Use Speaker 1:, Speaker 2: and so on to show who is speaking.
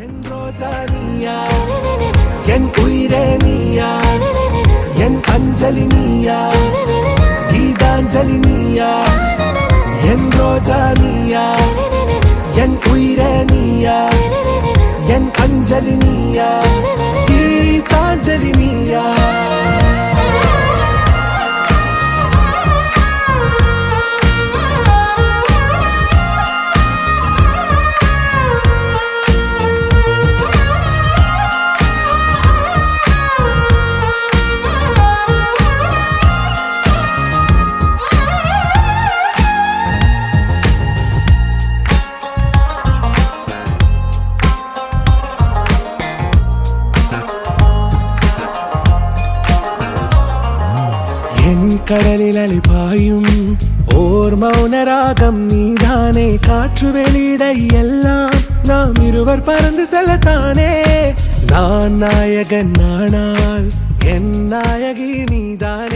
Speaker 1: என் ரோஜா நீயா? என் உயிரே நீயா? என் அஞ்சலி நீயா? கீதாஞ்சலி நீயா? என் ரோஜா நீயா? என் உயிரே நீயா? என் அஞ்சலி நீயா? என் கடலில் அலிபாயும் ஓர் மௌனராகம் நீதானே. காற்று வெளியிட எல்லாம் நாம் இருவர் பறந்து செல்லத்தானே. நான் நாயகன் நானால் என் நாயகி நீதானே.